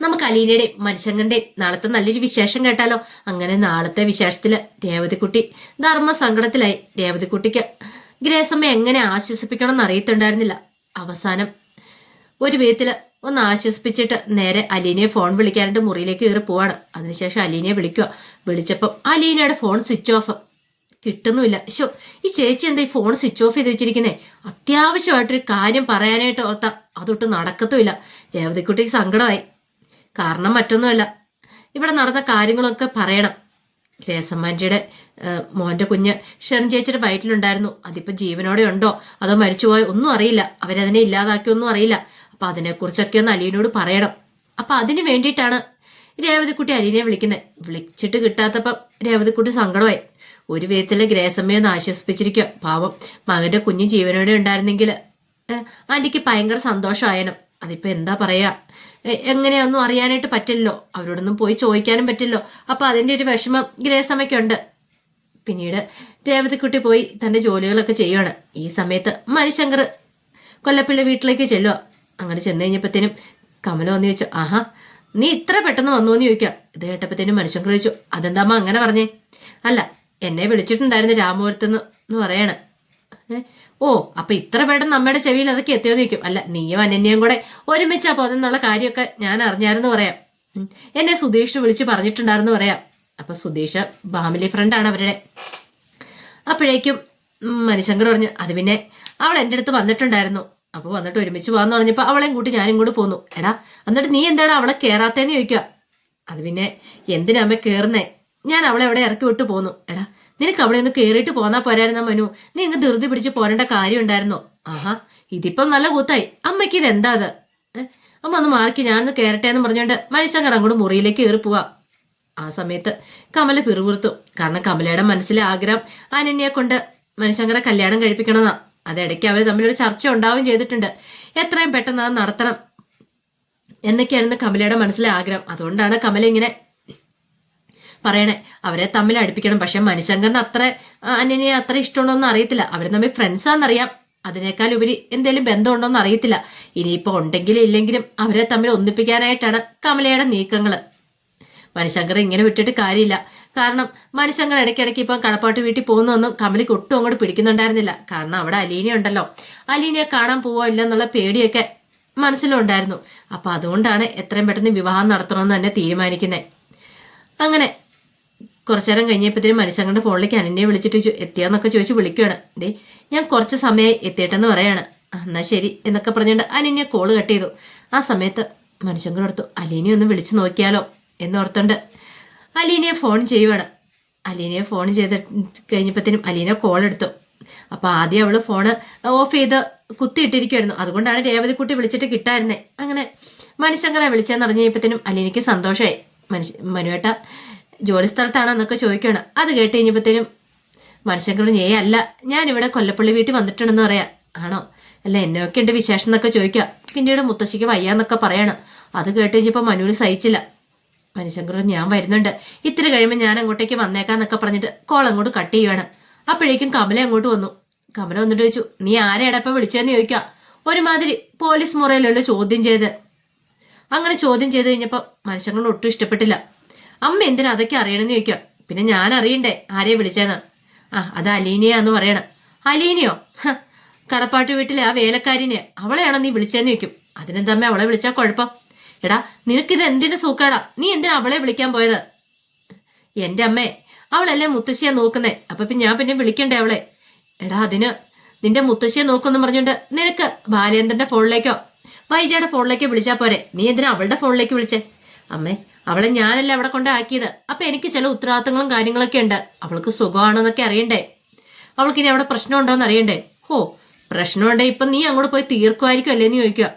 നമുക്ക് അലീനയുടെയും മനുഷ്യങ്ങളുടെയും നാളത്തെ നല്ലൊരു വിശേഷം കേട്ടാലോ? അങ്ങനെ നാളത്തെ വിശേഷത്തിൽ രേവതിക്കുട്ടി ധർമ്മ സങ്കടത്തിലായി രേവതിക്കുട്ടിക്ക് ഗ്രേസമ്മ എങ്ങനെ ആശ്വസിപ്പിക്കണം എന്ന് അറിയത്തുണ്ടായിരുന്നില്ല. അവസാനം ഒരു വിധത്തിൽ ഒന്ന് ആശ്വസിപ്പിച്ചിട്ട് നേരെ അലീനയെ ഫോൺ വിളിക്കാനായിട്ട് മുറിയിലേക്ക് കയറി പോവാണ്. അതിനുശേഷം അലീനയെ വിളിക്കുക വിളിച്ചപ്പം അലീനയുടെ ഫോൺ സ്വിച്ച് ഓഫ്. കിട്ടുന്നുമില്ല. ശോ ഈ ചേച്ചി എന്താ ഈ ഫോൺ സ്വിച്ച് ഓഫ് ചെയ്ത് വെച്ചിരിക്കുന്നേ? അത്യാവശ്യമായിട്ടൊരു കാര്യം പറയാനായിട്ട് ഓർത്ത. അതൊട്ട് നടക്കത്തുമില്ല. രേവതിക്കുട്ടിക്ക് സങ്കടമായി. കാരണം മറ്റൊന്നുമല്ല. ഇവിടെ നടന്ന കാര്യങ്ങളൊക്കെ പറയണം. രേസമ്മാന്റിയുടെ മോന്റെ കുഞ്ഞ് ഷെറിൻ ചേച്ചിയുടെ വയറ്റിലുണ്ടായിരുന്നു. അതിപ്പോൾ ജീവനോടെ ഉണ്ടോ? അതോ മരിച്ചുപോയോ? ഒന്നും അറിയില്ല. അവരതിനെ ഇല്ലാതാക്കിയൊന്നും അറിയില്ല. അപ്പം അതിനെക്കുറിച്ചൊക്കെ ഒന്ന് അലീനോട് പറയണം. അപ്പം അതിന് വേണ്ടിയിട്ടാണ് രേവതിക്കുട്ടി അലീനെ വിളിക്കുന്നത് വിളിച്ചിട്ട് കിട്ടാത്തപ്പം രേവതിക്കുട്ടി സങ്കടമായി. ഒരു വിധത്തിൽ ഗ്രേസമ്മയെ ഒന്ന് ആശ്വസിപ്പിച്ചിരിക്കുക പാവം മകന്റെ കുഞ്ഞ് ജീവനോടെ ഉണ്ടായിരുന്നെങ്കിൽ ആന്റിക്ക് ഭയങ്കര സന്തോഷമായനും. അതിപ്പോൾ എന്താ പറയാ? എ- എങ്ങനെയൊന്നും അറിയാനായിട്ട് പറ്റില്ലല്ലോ. അവരോടൊന്നും പോയി ചോദിക്കാനും പറ്റില്ലോ അപ്പൊ അതിന്റെ ഒരു വിഷമം ഗ്രേസമ്മയ്ക്കുണ്ട്. പിന്നീട് രേവതിക്കുട്ടി പോയി തന്റെ ജോലികളൊക്കെ ചെയ്യുകയാണ് ഈ സമയത്ത് മണിശങ്കർ കൊല്ലപ്പിള്ളി വീട്ടിലേക്ക് ചെല്ലുക അങ്ങനെ ചെന്ന് കഴിഞ്ഞപ്പോഴത്തേനും കമല വന്ന് ചോദിച്ചു ആഹാ നീ ഇത്ര പെട്ടെന്ന് വന്നു എന്ന് ചോദിക്കുക ഇത് കേട്ടപ്പോഴത്തേനും മനുഷ്യൻ ചോദിച്ചു അതെന്താമ്മ അങ്ങനെ പറഞ്ഞേ? അല്ല എന്നെ വിളിച്ചിട്ടുണ്ടായിരുന്നു രാമപുരത്ത് എന്ന് പറയാണ്? ഓ അപ്പൊ ഇത്ര പെട്ടെന്ന് അമ്മയുടെ ചെവിയിൽ അതൊക്കെ എത്തിയോ നിൽക്കും അല്ല നീയും അനന്യയും കൂടെ ഒരുമിച്ചാ പോകുന്നുള്ള കാര്യമൊക്കെ ഞാൻ അറിഞ്ഞായിരുന്നു പറയാം. എന്നെ സുധീഷ് വിളിച്ച് പറഞ്ഞിട്ടുണ്ടായിരുന്നു പറയാം. അപ്പൊ സുധീഷ് ഫാമിലി ആണ് അവരുടെ. അപ്പോഴേക്കും മനുശങ്കർ പറഞ്ഞു അത് പിന്നെ അവൾ എന്റെ അടുത്ത് വന്നിട്ടുണ്ടായിരുന്നു. അപ്പോൾ വന്നിട്ട് ഒരുമിച്ച് പോകാന്ന് പറഞ്ഞപ്പോൾ അവളെയും കൂട്ടി ഞാനും കൂടി പോന്നു. എടാ എന്നിട്ട് നീ എന്താണ് അവളെ കയറാത്തേന്ന് ചോദിക്കുക അത് പിന്നെ എന്തിനാ അമ്മ കയറുന്നേ ഞാൻ അവളെ അവിടെ ഇറക്കി വിട്ട് പോന്നു. എടാ നിനക്ക് അവിടെ ഒന്ന് കയറിയിട്ട് പോന്നാ പോരായിരുന്ന മനു. നീ ഇങ്ങ് ധൃതി പിടിച്ച് പോരേണ്ട കാര്യം ഉണ്ടായിരുന്നോ? ആഹാ ഇതിപ്പം നല്ല കൂത്തായി. അമ്മയ്ക്ക് എന്താ അത്? അമ്മ ഒന്ന് മാറിക്ക് ഞാനൊന്ന് കയറട്ടെ എന്ന് പറഞ്ഞുകൊണ്ട് മനുഷ്യങ്കർ അങ്ങോട്ട് മുറിയിലേക്ക് കയറി പോവാ. ആ സമയത്ത് കമല പിറുപിറുത്തു. കാരണം കമലയുടെ മനസ്സിലെ ആഗ്രഹം അനന്യയെ കൊണ്ട് മനുഷ്യങ്കറെ കല്യാണം കഴിപ്പിക്കണമെന്നാ. അതിടയ്ക്ക് അവർ തമ്മിലൊരു ചർച്ച ഉണ്ടാവുകയും ചെയ്തിട്ടുണ്ട്. എത്രയും പെട്ടെന്ന് അത് നടത്തണം. എന്നൊക്കെയായിരുന്നു കമലയുടെ മനസ്സിലെ ആഗ്രഹം. അതുകൊണ്ടാണ് കമല ഇങ്ങനെ പറയണേ അവരെ തമ്മിൽ അടുപ്പിക്കണം. പക്ഷെ മനുശങ്കറിന് അത്ര അന്യനെ അത്ര ഇഷ്ടമുണ്ടോന്ന് അറിയത്തില്ല. അവർ തമ്മിൽ ഫ്രണ്ട്സാണെന്നറിയാം അതിനേക്കാൾ ഉപരി എന്തെങ്കിലും ബന്ധമുണ്ടോന്ന് അറിയത്തില്ല. ഇനിയിപ്പോൾ ഉണ്ടെങ്കിലും ഇല്ലെങ്കിലും അവരെ തമ്മിൽ ഒന്നിപ്പിക്കാനായിട്ടാണ് കമലയുടെ നീക്കങ്ങൾ മനുശങ്കർ ഇങ്ങനെ വിട്ടിട്ട് കാര്യമില്ല. കാരണം മനുശങ്കർ ഇടയ്ക്കിടയ്ക്ക് ഇപ്പം കടപ്പാട്ട് വീട്ടിൽ പോകുന്നൊന്നും കമലിക്ക് ഒട്ടും അങ്ങോട്ട് പിടിക്കുന്നുണ്ടായിരുന്നില്ല. കാരണം അവിടെ അലീന ഉണ്ടല്ലോ. അലീനയെ കാണാൻ പോവോ ഇല്ലെന്നുള്ള പേടിയൊക്കെ മനസ്സിലുണ്ടായിരുന്നു. അപ്പൊ അതുകൊണ്ടാണ് എത്രയും പെട്ടെന്ന് വിവാഹം നടത്തണമെന്ന് തന്നെ തീരുമാനിക്കുന്നത് അങ്ങനെ കുറച്ചു നേരം കഴിഞ്ഞപ്പോഴത്തേനും മനുഷ്യങ്ങളുടെ ഫോണിലേക്ക് അനന്യെ വിളിച്ചിട്ട് എത്തിയാന്നൊക്കെ ചോദിച്ച് വിളിക്കുകയാണ് ദേ ഞാൻ കുറച്ച് സമയം എത്തിയിട്ടെന്ന് പറയാണ്. എന്നാ ശരി എന്നൊക്കെ പറഞ്ഞുകൊണ്ട് അനന്യ കോൾ കട്ട് ചെയ്തു. ആ സമയത്ത് മനുഷ്യങ്ങളുടെ എടുത്തു അലീനെ ഒന്ന് വിളിച്ചു നോക്കിയാലോ? എന്ന് എന്നോർത്തുണ്ട് അലീനയെ ഫോൺ ചെയ്യുവാണ്. അലീനയെ ഫോൺ ചെയ്ത് കഴിഞ്ഞപ്പോഴത്തേനും അലീന കോൾ എടുത്തു. അപ്പോൾ ആദ്യം അവൾ ഫോണ് ഓഫ് ചെയ്ത് കുത്തിയിട്ടിരിക്കുമായിരുന്നു അതുകൊണ്ടാണ് രേവതിക്കുട്ടി വിളിച്ചിട്ട് കിട്ടായിരുന്നേ. അങ്ങനെ മനുഷ്യങ്ങളെ വിളിച്ചെന്ന് അറിഞ്ഞപ്പോഴത്തേനും അലീനയ്ക്ക് സന്തോഷമായി. മനുഷ്യ മനുവേട്ട ജോലി സ്ഥലത്താണെന്നൊക്കെ ചോദിക്കണം. അത് കേട്ട് കഴിഞ്ഞപ്പോഴത്തേനും മനുഷ്യങ്കർ ഏ അല്ല ഇവിടെ കൊല്ലപ്പള്ളി വീട്ടിൽ വന്നിട്ടുണ്ടെന്ന് പറയാം. ആണോ? അല്ല എന്നൊക്കെ ഉണ്ട് വിശേഷം എന്നൊക്കെ ചോദിക്കുക പിന്നീട് മുത്തശ്ശിക്ക് വയ്യാന്നൊക്കെ പറയണം. അത് കേട്ട് കഴിഞ്ഞപ്പോൾ മനുവിന് സഹിച്ചില്ല. മനുശങ്കർ ഞാൻ വരുന്നുണ്ട്. ഇത്തിരി കഴിയുമ്പോൾ ഞാൻ അങ്ങോട്ടേക്ക് വന്നേക്കാന്നൊക്കെ പറഞ്ഞിട്ട് കോൾ അങ്ങോട്ട് കട്ട് ചെയ്യുവാണ്. അപ്പോഴേക്കും കമല അങ്ങോട്ട് വന്നു. കമല വന്നിട്ട് ചോദിച്ചു നീ ആരെയാടാ ഇപ്പം വിളിച്ചതെന്ന് ചോദിക്കുക ഒരുമാതിരി പോലീസ് മുറയിലല്ലോ ചോദ്യം ചെയ്ത് അങ്ങനെ ചോദ്യം ചെയ്ത് കഴിഞ്ഞപ്പോൾ മനുഷ്യങ്ങളൊട്ടും ഇഷ്ടപ്പെട്ടില്ല. അമ്മ എന്തിനാ അതൊക്കെ അറിയണമെന്ന് ചോദിക്കുക? പിന്നെ ഞാൻ അറിയണ്ടേ? ആരെയാ വിളിച്ചേന്ന്? ആ അത് അലീനയാന്ന് പറയണം. അലീനയോ? കടപ്പാട്ട് വീട്ടിലെ ആ വേലക്കാരിനെ അവളെയാണോ നീ വിളിച്ചേന്ന് ചോദിക്കും. അതിനെന്തമ്മ അവളെ വിളിച്ചാൽ കുഴപ്പം? എടാ നിനക്കിത് എന്തിന്റെ സൂക്കാടാ? നീ എന്തിനാ അവളെ വിളിക്കാൻ പോയത്? എന്റെ അമ്മേ അവളല്ലേ മുത്തശ്ശിയെ നോക്കുന്നേ? അപ്പൊ പിന്നെ ഞാൻ പിന്നെ വിളിക്കണ്ടേ അവളെ? എടാ അതിന് നിന്റെ മുത്തശ്ശിയെ നോക്കുമെന്ന് പറഞ്ഞുകൊണ്ട് നിനക്ക് ബാലേന്ദ്രന്റെ ഫോണിലേക്കോ വൈജയുടെ ഫോണിലേക്കോ വിളിച്ചാ പോരെ? നീ എന്തിനാ അവളുടെ ഫോണിലേക്ക് വിളിച്ചേ? അമ്മേ അവളെ ഞാനല്ല അവിടെ കൊണ്ടാക്കിയത് അപ്പൊ എനിക്ക് ചില ഉത്തരവാദിത്തങ്ങളും കാര്യങ്ങളൊക്കെ ഉണ്ട്. അവൾക്ക് സുഖമാണെന്നൊക്കെ അറിയണ്ടേ? അവൾക്ക് ഇനി അവിടെ പ്രശ്നം ഉണ്ടോന്ന് അറിയണ്ടേ? ഹോ പ്രശ്നമുണ്ടേ ഇപ്പൊ നീ അങ്ങോട്ട് പോയി തീർക്കുമായിരിക്കും അല്ലേ എന്ന് ചോദിക്കുക.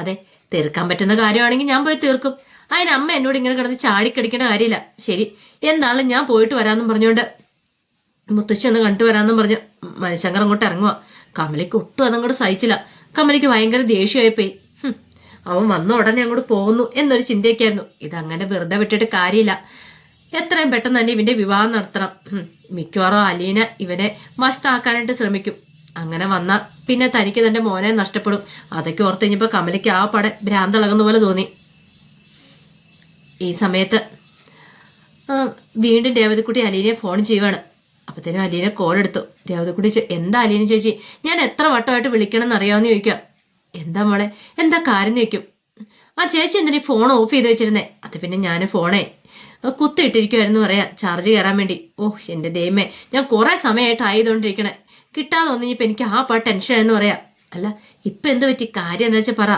അതെ തീർക്കാൻ പറ്റുന്ന കാര്യമാണെങ്കിൽ ഞാൻ പോയി തീർക്കും. അതിന് അമ്മ എന്നോട് ഇങ്ങനെ കിടന്ന് ചാടിക്കടിക്കേണ്ട കാര്യമില്ല. ശരി എന്നാളും ഞാൻ പോയിട്ട് വരാമെന്നും പറഞ്ഞുകൊണ്ട് മുത്തശ്ശി ഒന്ന് കണ്ടു വരാമെന്നും പറഞ്ഞ് മനുശങ്കർ അങ്ങോട്ട് ഇറങ്ങുക കമലിക്ക് ഒട്ടും അതങ്ങോട്ട് സഹിച്ചില്ല. കമലയ്ക്ക് ഭയങ്കര ദേഷ്യമായിപ്പോയി അവൻ വന്ന ഉടനെ അങ്ങോട്ട് പോകുന്നു എന്നൊരു ചിന്തയൊക്കെയായിരുന്നു. ഇതങ്ങനെ വെറുതെ വിട്ടിട്ട് കാര്യമില്ല. എത്രയും പെട്ടെന്ന് തന്നെ ഇവന്റെ വിവാഹം നടത്തണം. മിക്കവാറും അലീന ഇവനെ മസ്താക്കാനായിട്ട് ശ്രമിക്കും. അങ്ങനെ വന്ന പിന്നെ തനിക്ക് തന്റെ മോനെ നഷ്ടപ്പെടും. അതൊക്കെ ഓർത്ത് കഴിഞ്ഞപ്പോൾ കമലയ്ക്ക് ആ പടെ ഭ്രാന്തളകുന്ന പോലെ തോന്നി. ഈ സമയത്ത് വീണ്ടും രേവതിക്കുട്ടി അലീനെ ഫോൺ ചെയ്യുവാണ്. അപ്പത്തേനും അലീന കോൾ എടുത്തു. രേവതിക്കുട്ടി എന്താ അലീന ചേച്ചി? ഞാൻ എത്ര വട്ടമായിട്ട് വിളിക്കണം എന്ന് അറിയാമെന്ന് ചോദിക്കാം എന്താ മോളെ? എന്താ കാര്യം ചോദിക്കും. ആ ചേച്ചി എന്തിനാ ഫോൺ ഓഫ് ചെയ്ത് വെച്ചിരുന്നേ? അത് പിന്നെ ഞാൻ ഫോണേ കുത്തിയിട്ടിരിക്കുമായിരുന്നു പറയാ. ചാർജ് കയറാൻ വേണ്ടി. ഓഹ് എന്റെ ദൈവമേ. ഞാൻ കുറേ സമയമായിട്ട് ആയതുകൊണ്ടിരിക്കണേ. കിട്ടാതെ വന്നിപ്പോൾ എനിക്ക് ആ പാ ടെൻഷൻ എന്ന് പറയാ. അല്ല ഇപ്പം എന്ത് പറ്റി? കാര്യം എന്താ വെച്ചാൽ പറ.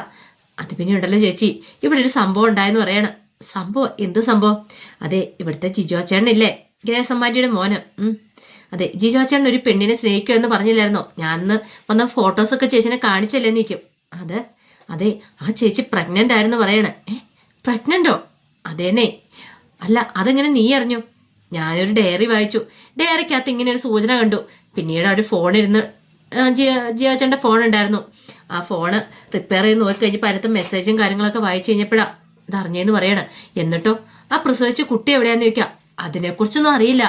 അത് പിന്നെ ഉണ്ടല്ലോ ചേച്ചി. ഇവിടെ ഒരു സംഭവം ഉണ്ടായെന്ന് പറയാണ്. സംഭവം? എന്ത് സംഭവം? അതെ ഇവിടുത്തെ ജിജോ ചേട്ടനില്ലേ ഗ്രേസമ്മാരിയുടെ മോന്. അതെ ജിജോ ചേട്ടൻ ഒരു പെണ്ണിനെ സ്നേഹിക്കുമെന്ന് പറഞ്ഞില്ലായിരുന്നോ? ഞാൻ അന്ന് വന്ന ഫോട്ടോസൊക്കെ ചേച്ചിനെ കാണിച്ചല്ലേ നിൽക്കും അതെ അതെ ആ ചേച്ചി പ്രഗ്നന്റ് ആയിരുന്നു പറയണേ. ഏ പ്രഗ്നന്റോ അതേന്നേ. അല്ല അതെങ്ങനെ നീ അറിഞ്ഞു? ഞാനൊരു ഡയറി വായിച്ചു. ഡയറിക്കകത്ത് ഇങ്ങനെ ഒരു സൂചന കണ്ടു. പിന്നീട് ഒരു ഫോൺ ഇരുന്ന് ആ, ജിയോ ഫോൺ ഉണ്ടായിരുന്നു. ആ ഫോണ് റിപ്പയർ ചെയ്ത് നോക്കി കഴിഞ്ഞപ്പോൾ അതിനകത്ത് മെസ്സേജും കാര്യങ്ങളൊക്കെ വായിച്ചു കഴിഞ്ഞപ്പോഴാണ് ഇത് അറിഞ്ഞേന്ന് എന്നിട്ടോ ആ പ്രസവിച്ച കുട്ടി എവിടെയാന്ന് ചോദിക്കുക അതിനെക്കുറിച്ചൊന്നും അറിയില്ല.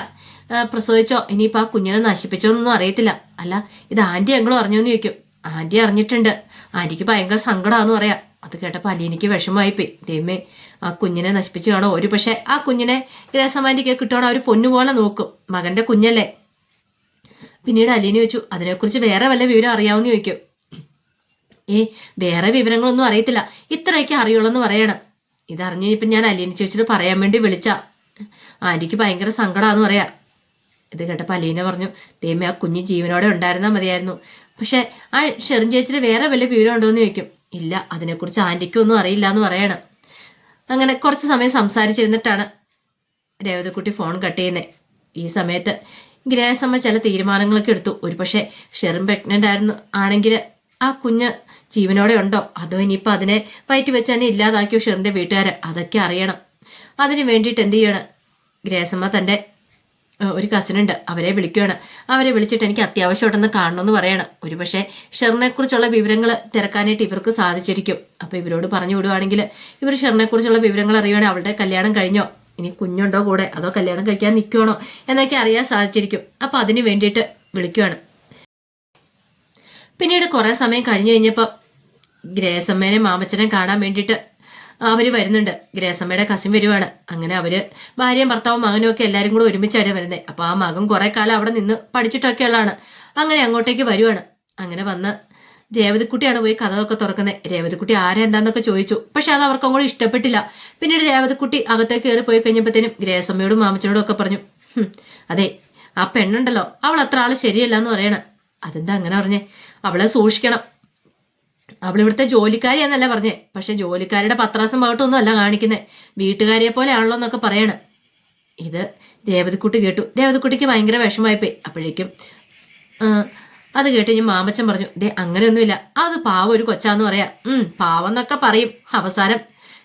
പ്രസവിച്ചോ? ഇനിയിപ്പോൾ ആ കുഞ്ഞിനെ നശിപ്പിച്ചോ എന്നൊന്നും അറിയത്തില്ല. അല്ല ഇത് ആന്റി എങ്കിലും അറിഞ്ഞോന്ന് ചോദിക്കും. ആന്റി അറിഞ്ഞിട്ടുണ്ട്. ആന്റിക്ക് ഭയങ്കര സങ്കടമാണെന്ന് പറയാം. അത് കേട്ടപ്പോൾ അലീനിക്ക് വിഷമമായിപ്പോയി. ദൈവമേ ആ കുഞ്ഞിനെ നശിപ്പിച്ചു കാണോ? ഒരു പക്ഷേ ആ കുഞ്ഞിനെ ഗ്രേസമാന്റിക്ക് കിട്ടുവാണോ അവർ പൊന്നുപോലെ നോക്കും. മകന്റെ കുഞ്ഞല്ലേ. പിന്നീട് അലീനി ചോദിച്ചു അതിനെക്കുറിച്ച് വേറെ വല്ല വിവരം അറിയാവുന്ന ചോദിക്കും. ഏ വേറെ വിവരങ്ങളൊന്നും അറിയത്തില്ല. ഇത്രയൊക്കെ അറിയുള്ളൂ പറയണം. ഇതറിഞ്ഞ് ഇപ്പം ഞാൻ അലീനി ചോദിച്ചിട്ട് പറയാൻ വേണ്ടി വിളിച്ച. ആന്റിക്ക് ഭയങ്കര സങ്കടമാണെന്ന് പറയാ. ഇത് കേട്ടപ്പോൾ അലീന പറഞ്ഞു ദൈവമേ ആ കുഞ്ഞ് ജീവനോടെ ഉണ്ടായിരുന്നാൽ മതിയായിരുന്നു. പക്ഷെ ആ ഷെറിൻ ചേച്ചിയുടെ വേറെ വല്ല വിവരം ഉണ്ടോ എന്ന് ചോദിക്കും. ഇല്ല അതിനെക്കുറിച്ച് ആന്റിക്കൊന്നും അറിയില്ല എന്ന് പറയണം. അങ്ങനെ കുറച്ച് സമയം സംസാരിച്ചിരുന്നിട്ടാണ് രേവതക്കുട്ടി ഫോൺ കട്ട് ചെയ്യുന്നത് ഈ സമയത്ത് ഗ്രേസമ്മ ചില തീരുമാനങ്ങളൊക്കെ എടുത്തു. ഒരുപക്ഷെ ഷെറിൻ പ്രഗ്നന്റ് ആയിരുന്നു. ആണെങ്കിൽ ആ കുഞ്ഞ് ജീവനോടെ ഉണ്ടോ? അതോ ഇനിയിപ്പോൾ അതിനെ വയറ്റി വെച്ച് തന്നെ ഇല്ലാതാക്കിയോ ഷെറിന്റെ വീട്ടുകാരെ? അതൊക്കെ അറിയണം. അതിന് വേണ്ടിയിട്ട് എന്ത് ചെയ്യണം? ഗ്രേസമ്മ തന്റെ ഒരു കസിൻ ഉണ്ട് അവരെ വിളിക്കുകയാണ്. അവരെ വിളിച്ചിട്ട് എനിക്ക് അത്യാവശ്യമായിട്ടൊന്ന് കാണണമെന്ന് പറയണം. ഒരുപക്ഷെ ഷെറിനെക്കുറിച്ചുള്ള വിവരങ്ങൾ തിരക്കാനായിട്ട് ഇവർക്ക് സാധിച്ചിരിക്കും. അപ്പോൾ ഇവരോട് പറഞ്ഞു വിടുവാണെങ്കിൽ ഇവർ ഷെറിനെക്കുറിച്ചുള്ള വിവരങ്ങൾ അറിയുവാണെങ്കിൽ അവളുടെ കല്യാണം കഴിഞ്ഞോ? ഇനി കുഞ്ഞുണ്ടോ കൂടെ? അതോ കല്യാണം കഴിക്കാൻ നിൽക്കുവാണോ എന്നൊക്കെ അറിയാൻ സാധിച്ചിരിക്കും. അപ്പോൾ അതിന് വേണ്ടിയിട്ട് വിളിക്കുകയാണ് പിന്നീട് കുറേ സമയം കഴിഞ്ഞു കഴിഞ്ഞപ്പോൾ ഗ്രേസമ്മേനെ മാമച്ചനെ കാണാൻ വേണ്ടിയിട്ട് അവർ വരുന്നുണ്ട്. ഗ്രേസമ്മയുടെ കസിൻ വരുവാണ്. അങ്ങനെ അവർ ഭാര്യയും ഭർത്താവും മകനും ഒക്കെ എല്ലാവരും കൂടെ ഒരുമിച്ചാണ് വരുന്നത് അപ്പോൾ ആ മകൻ കുറേ കാലം അവിടെ നിന്ന് പഠിച്ചിട്ടൊക്കെ ഉള്ളതാണ്. അങ്ങനെ അങ്ങോട്ടേക്ക് വരുവാണ്. അങ്ങനെ വന്ന് രേവതിക്കുട്ടിയാണ് പോയി കഥയൊക്കെ തുറക്കുന്നത് രേവതിക്കുട്ടി ആരെന്താന്നൊക്കെ ചോദിച്ചു. പക്ഷെ അത് അവർക്ക് അങ്ങോട്ട് ഇഷ്ടപ്പെട്ടില്ല. പിന്നീട് രേവതിക്കുട്ടി അകത്തേക്ക് കയറി പോയി കഴിഞ്ഞപ്പോഴത്തേനും ഗ്രേസമ്മയോടും മാമച്ചനോടും ഒക്കെ പറഞ്ഞു അതെ ആ പെണ്ണുണ്ടല്ലോ. അവൾ അത്ര ആൾ ശരിയല്ല എന്ന് പറയണ. അതെന്താ അങ്ങനെ പറഞ്ഞേ? അവളെ സൂക്ഷിക്കണം. അവൾ ഇവിടുത്തെ ജോലിക്കാരിയാന്നല്ല പറഞ്ഞേ. പക്ഷെ ജോലിക്കാരുടെ പത്രാസം പാട്ടൊന്നും അല്ല കാണിക്കുന്നത് വീട്ടുകാരിയെ പോലെയാണല്ലോ എന്നൊക്കെ പറയണ്. ഇത് രേവതിക്കുട്ടി കേട്ടു. രേവതിക്കുട്ടിക്ക് ഭയങ്കര വിഷമമായിപ്പോയി. അപ്പോഴേക്കും അത് കേട്ട് ഞാൻ മാമച്ചൻ പറഞ്ഞു ദേ അങ്ങനെയൊന്നുമില്ല. അത് പാവം ഒരു കൊച്ചാന്ന് പറയാ. ഉം പാവം എന്നൊക്കെ പറയും. അവസാനം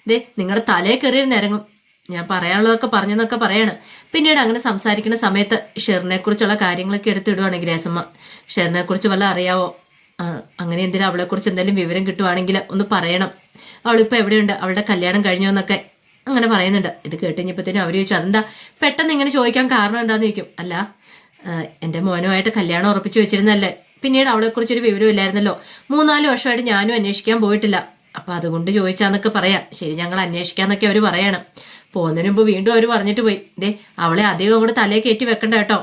ദേ നിങ്ങളുടെ തലേ കയറി ഇറങ്ങും. ഞാൻ പറയാനുള്ളതൊക്കെ പറഞ്ഞെന്നൊക്കെ പറയാണ്. പിന്നീട് അങ്ങനെ സംസാരിക്കുന്ന സമയത്ത് ഷെറിനെ കുറിച്ചുള്ള കാര്യങ്ങളൊക്കെ എടുത്തിടുവാണ് ഗ്രേസമ്മ. ഷെറിനെ കുറിച്ച് വല്ല അറിയാവോ? അങ്ങനെ എന്തിനും അവളെ കുറിച്ച് എന്തെങ്കിലും വിവരം കിട്ടുവാണെങ്കിൽ ഒന്ന് പറയണം. അവളിപ്പോൾ എവിടെയുണ്ട്? അവളുടെ കല്യാണം കഴിഞ്ഞോ എന്നൊക്കെ അങ്ങനെ പറയുന്നുണ്ട്. ഇത് കേട്ടുകഴിഞ്ഞപ്പോഴത്തേനും അവർ ചോദിച്ചു അതെന്താ? പെട്ടെന്ന് ഇങ്ങനെ ചോദിക്കാൻ കാരണം എന്താന്ന് ചോദിക്കും. അല്ല എന്റെ മോനുമായിട്ട് കല്യാണം ഉറപ്പിച്ചു വെച്ചിരുന്നല്ലേ പിന്നീട് അവളെക്കുറിച്ചൊരു വിവരം ഇല്ലായിരുന്നല്ലോ. മൂന്നാൽ വർഷമായിട്ട് ഞാനും അന്വേഷിക്കാൻ പോയിട്ടില്ല. അപ്പം അതുകൊണ്ട് ചോദിച്ചാന്നൊക്കെ പറയാം. ശരി ഞങ്ങൾ അന്വേഷിക്കാന്നൊക്കെ അവർ പറയണം. പോകുന്നതിന് മുമ്പ് വീണ്ടും അവർ പറഞ്ഞിട്ട് പോയി. ദേ അവളെ അധികം കൂടെ തലേ കയറ്റി വെക്കണ്ട കേട്ടോ.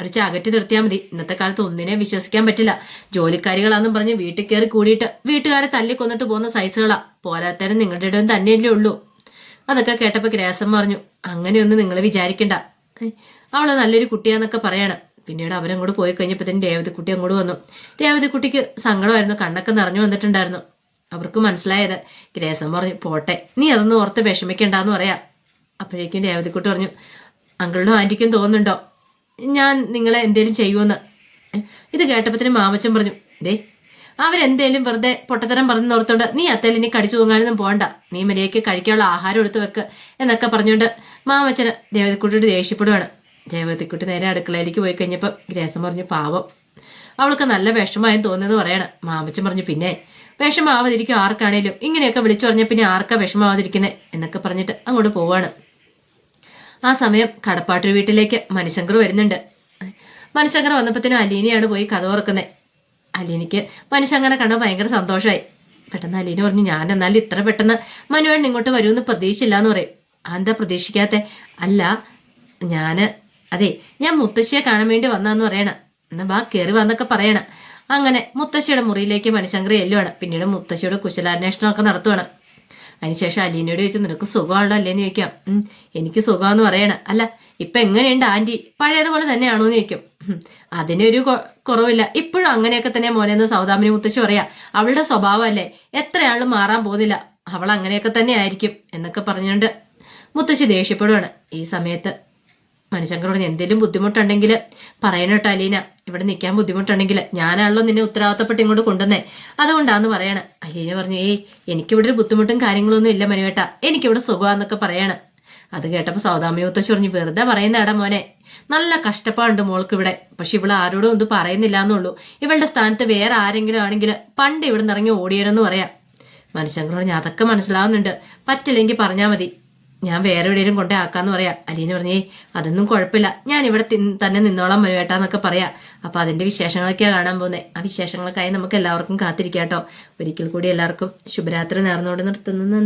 അടിച്ച് അകറ്റി നിർത്തിയാൽ മതി. ഇന്നത്തെ കാലത്ത് ഒന്നിനെ വിശ്വസിക്കാൻ പറ്റില്ല. ജോലിക്കാരികളാന്നും പറഞ്ഞ് വീട്ടിൽ കയറി കൂടിയിട്ട് വീട്ടുകാരെ തല്ലിക്കൊന്നിട്ട് പോകുന്ന സൈസുകളാ. പോരാത്തരം നിങ്ങളുടെ ഇടം തന്നെയല്ലേ ഉള്ളൂ. അതൊക്കെ കേട്ടപ്പോൾ ഗ്രേസം പറഞ്ഞു അങ്ങനെയൊന്നും നിങ്ങൾ വിചാരിക്കണ്ട. അവൾ നല്ലൊരു കുട്ടിയാന്നൊക്കെ പറയാണ്. പിന്നീട് അവരങ്ങോട്ട് പോയി കഴിഞ്ഞപ്പോഴത്തേനും രേവതിക്കുട്ടി അങ്ങോട്ട് വന്നു. രേവതിക്കുട്ടിക്ക് സങ്കടമായിരുന്നു. കണ്ണൊക്കെ നിറഞ്ഞു വന്നിട്ടുണ്ടായിരുന്നു. അവർക്ക് മനസ്സിലായത്. ഗ്രേസം പറഞ്ഞു പോട്ടെ നീ അതൊന്നും ഓർത്ത് വിഷമിക്കണ്ടെന്ന് പറയാം. അപ്പോഴേക്കും രേവതിക്കുട്ടി പറഞ്ഞു അങ്കിളിനും ആന്റിക്കും തോന്നുന്നുണ്ടോ? ഞാൻ നിങ്ങളെ എന്തേലും ചെയ്യുമെന്ന് ഇത് കേട്ടപ്പത്തിന് മാമച്ചൻ പറഞ്ഞു ദേ അവരെന്തേലും വെറുതെ പൊട്ടത്തരം പറഞ്ഞു ഓർത്തോണ്ട് നീ അത്തേൽ ഇനി കടിച്ചു തൂങ്ങാനൊന്നും പോകണ്ട നീ മര്യാദയ്ക്ക് കഴിക്കാനുള്ള ആഹാരം എടുത്ത് വെക്ക് എന്നൊക്കെ പറഞ്ഞുകൊണ്ട് മാമച്ചന് ദേവതക്കുട്ടിയോട് ദേഷ്യപ്പെടുവാണ്. ദേവതക്കുട്ടി നേരെ അടുക്കളയിലേക്ക് പോയി കഴിഞ്ഞപ്പോൾ ഗ്രേസം പറഞ്ഞു പാവം. അവൾക്ക് നല്ല വിഷമമായെന്ന് തോന്നുന്നത് പറയണം. മാമച്ചൻ പറഞ്ഞു പിന്നെ വിഷമാവാതിരിക്കും ആർക്കാണേലും. ഇങ്ങനെയൊക്കെ വിളിച്ചു പറഞ്ഞാൽ പിന്നെ ആർക്കാ വിഷമാവാതിരിക്കുന്നത് എന്നൊക്കെ പറഞ്ഞിട്ട് അങ്ങോട്ട് പോവാണ്. ആ സമയം കടപ്പാട്ടൂർ വീട്ടിലേക്ക് മനുശങ്കർ വരുന്നുണ്ട്. മനുശങ്കർ വന്നപ്പോഴത്തേനും അലീനയാണ് പോയി കഥ തുറക്കുന്നത് അലീനയ്ക്ക് മനുശങ്കറെ കണ്ട ഭയങ്കര സന്തോഷമായി പെട്ടെന്ന് അലീന പറഞ്ഞു ഞാൻ എന്നാലും ഇത്ര പെട്ടെന്ന് മനുവേണ്ണൻ ഇങ്ങോട്ട് വരുമെന്ന് പ്രതീക്ഷയില്ല എന്ന് പറയും എന്താ പ്രതീക്ഷിക്കാത്ത? അല്ല ഞാൻ അതെ ഞാൻ മുത്തശ്ശിയെ കാണാൻ വേണ്ടി വന്നതെന്ന് പറയണം. എന്നാ ബാ കയറി വന്നൊക്കെ പറയണം. അങ്ങനെ മുത്തശ്ശിയുടെ മുറിയിലേക്ക് മനുശങ്കർ എല്ലുവാണ് പിന്നീട് മുത്തശ്ശിയുടെ കുശലാന്വേഷണമൊക്കെ നടത്തുവാണ്. അതിനുശേഷം അലീനയോട് ചോദിച്ചു നിനക്ക് സുഖമാണല്ലോ അല്ലേന്ന് ചോദിക്കാം. എനിക്ക് സുഖമാണെന്ന് പറയണ. അല്ല ഇപ്പൊ എങ്ങനെയുണ്ട് ആന്റി? പഴയതുപോലെ തന്നെയാണോ എന്ന് ചോദിക്കും. അതിനൊരു കുറവില്ല. ഇപ്പോഴും അങ്ങനെയൊക്കെ തന്നെ മോനെന്ന് സൗദാമിനി മുത്തശ്ശി പറയാ. അവളുടെ സ്വഭാവമല്ലേ? എത്രയാളും മാറാൻ പോകുന്നില്ല. അവൾ അങ്ങനെയൊക്കെ തന്നെ ആയിരിക്കും എന്നൊക്കെ പറഞ്ഞുകൊണ്ട് മുത്തശ്ശി ദേഷ്യപ്പെടുവാണ് ഈ സമയത്ത്. മനുശങ്കരോട് എന്തെങ്കിലും ബുദ്ധിമുട്ടുണ്ടെങ്കിൽ പറയണട്ടോ അലീന. ഇവിടെ നിൽക്കാൻ ബുദ്ധിമുട്ടുണ്ടെങ്കിൽ ഞാനാണല്ലോ നിന്നെ ഉത്തരവാദിത്തപ്പെട്ട് ഇങ്ങോട്ട് കൊണ്ടുവന്നേ. അതുകൊണ്ടാന്ന് പറയണ. അലീന പറഞ്ഞു ഏയ് എനിക്കിവിടെ ഒരു ബുദ്ധിമുട്ടും കാര്യങ്ങളൊന്നും ഇല്ല മനുവേട്ട. എനിക്കിവിടെ സുഖമാന്നൊക്കെ പറയാണ്. അത് കേട്ടപ്പോൾ സൗദാമിനി മുത്തശ്ശി പറഞ്ഞു വെറുതെ പറയുന്നടാ മോനെ. നല്ല കഷ്ടപ്പാടുണ്ട് മോൾക്ക് ഇവിടെ. പക്ഷെ ഇവൾ ആരോടും ഒന്നും പറയുന്നില്ല എന്നുള്ളൂ ഇവളുടെ സ്ഥാനത്ത് വേറെ ആരെങ്കിലും ആണെങ്കിൽ പണ്ട് ഇവിടെ നിന്ന് ഇറങ്ങി ഓടിയനെന്ന് പറയാം. മനുഷ്യങ്ങൾ ഞാൻ അതൊക്കെ മനസ്സിലാവുന്നുണ്ട്. പറ്റില്ലെങ്കിൽ പറഞ്ഞാൽ മതി. ഞാൻ വേറെ എവിടെയെങ്കിലും കൊണ്ടേ ആക്കാന്ന് പറയാം. അലീന പറഞ്ഞേ അതൊന്നും കുഴപ്പമില്ല. ഞാൻ ഇവിടെ തന്നെ നിന്നോളാം മരുവേട്ടാന്നൊക്കെ പറയാം. അപ്പൊ അതിന്റെ വിശേഷങ്ങളൊക്കെയാണ് കാണാൻ പോകുന്നത് ആ വിശേഷങ്ങൾക്കായി നമുക്ക് എല്ലാവർക്കും കാത്തിരിക്കാട്ടോ ഒരിക്കൽ കൂടി എല്ലാവർക്കും ശുഭരാത്രി നേർന്നുകൊണ്ട് നിർത്തുന്നു.